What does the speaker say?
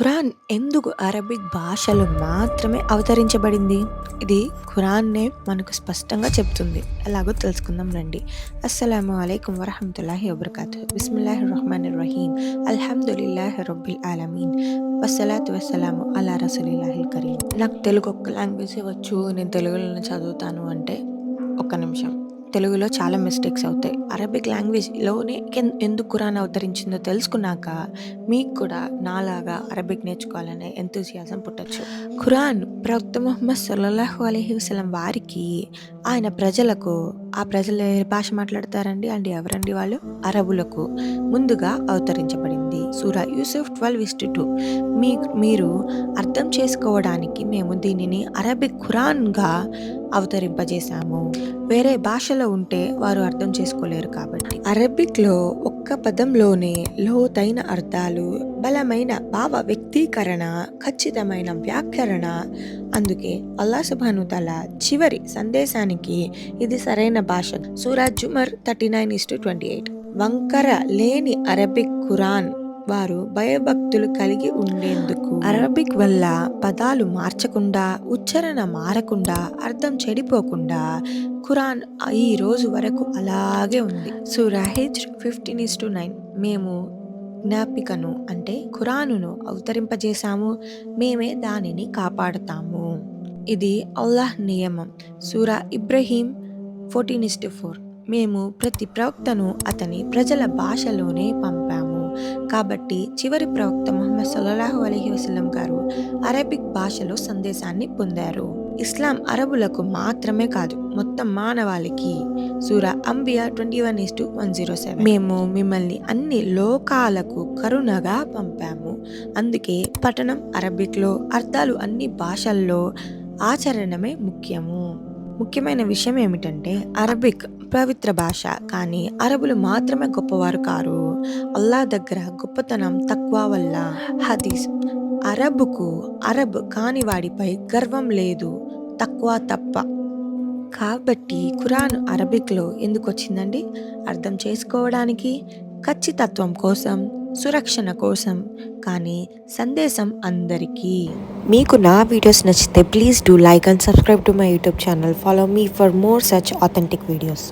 ఖురాన్ ఎందుకు అరబిక్ భాషలో మాత్రమే అవతరించబడింది? ఇది ఖురాన్నే మనకు స్పష్టంగా చెప్తుంది. ఎలాగో తెలుసుకుందాం రండి. అస్సలాము అలైకుం వరహమతుల్లాహి వబర్కాతు బిస్మిల్లాహి రహమాన్ రహీం అల్హమ్దుల్లాహి రబ్బిల్ ఆలమీన్. వసలాతు వసలాము అలా రసూలిల్లాహిల్ కరీం. నాకు తెలుగు ఒక్క లాంగ్వేజ్ వచ్చు. నేను తెలుగులోనే చదువుతాను అంటే ఒక్క నిమిషం. తెలుగులో చాలా మిస్టేక్స్ అవుతాయి. అరబిక్ లాంగ్వేజ్లోనే ఎందుకు ఖురాన్ అవతరించిందో తెలుసుకున్నాక మీకు కూడా నాలాగా అరబిక్ నేర్చుకోవాలనే ఎంతూసియాసం పుట్టచ్చు. ఖురాన్ ప్రవక్త మొహమ్మద్ సల్లల్లాహు అలైహి వసలం వారికి ఆయన ప్రజలకు ఆ ప్రజలు ఏ భాష మాట్లాడతారండి? అండ్ ఎవరండి వాళ్ళు? అరబులకు ముందుగా అవతరించబడింది. సూరా Yusuf twelve is to two. మీ మీరు అర్థం చేసుకోవడానికి మేము దీనిని అరబిక్ ఖురాన్గా అవతరింపజేశాము. వేరే భాషలో ఉంటే వారు అర్థం చేసుకోలేరు కాబట్టి. అరబిక్లో ఒక్క పదంలోనే లోతైన అర్థాలు బలమైన భావ వ్యక్తీకరణ ఖచ్చితమైన వ్యాకరణ. అందుకే అల్లాసుబాను తల చివరి సందేశానికి ఇది సరైన భాష. Suraj Zumar thirty nine is to twenty eight. వంకర లేని అరబిక్ ఖురాన్ వారు భయభక్తులు కలిగి ఉండేందుకు. అరబిక్ వల్ల పదాలు మార్చకుండా ఉచ్చారణ మారకుండా అర్థం చెడిపోకుండా ఖురాన్ ఈ రోజు వరకు అలాగే ఉంది. సూరాహిజ్ ఫిఫ్టీన్ ఇస్ టు నైన్. మేము జ్ఞాపికను అంటే ఖురానును అవతరింపజేశాము. మేమే దానిని కాపాడుతాము. ఇది అల్లాహ్ నియమం. సూరా Ibrahim fourteen is to four. మేము ప్రతి ప్రవక్తను అతని ప్రజల భాషలోనే పంపాము. కాబట్టి చివరి ప్రవక్త మొహమ్మద్ సల్లాహు అలహి వసలం గారు అరబిక్ భాషలో సందేశాన్ని పొందారు. ఇస్లాం అరబులకు మాత్రమే కాదు మొత్తం మానవాళికి. సూరా Anbiya twenty one is to one zero seven. మేము మిమ్మల్ని అన్ని లోకాలకు కరుణగా పంపాము. అందుకే పఠనం అరబిక్లో అర్థాలు అన్ని భాషల్లో ఆచరణమే ముఖ్యము. ముఖ్యమైన విషయం ఏమిటంటే అరబిక్ పవిత్ర భాష కానీ అరబులు మాత్రమే గొప్పవారు కారు. అల్లా దగ్గర గొప్పతనం తక్కువ వల్ల హదీస్. అరబుకు అరబ్ కాని వాడిపై గర్వం లేదు తక్కువ తప్ప. కాబట్టి ఖురాన్ అరబిక్లో ఎందుకు వచ్చిందండి అర్థం చేసుకోవడానికి ఖచ్చితత్వం కోసం సురక్షణ కోసం కానీ సందేశం అందరికీ. మీకు నా వీడియోస్ నచ్చితే please do like and subscribe to my YouTube channel. Follow me for more such authentic videos.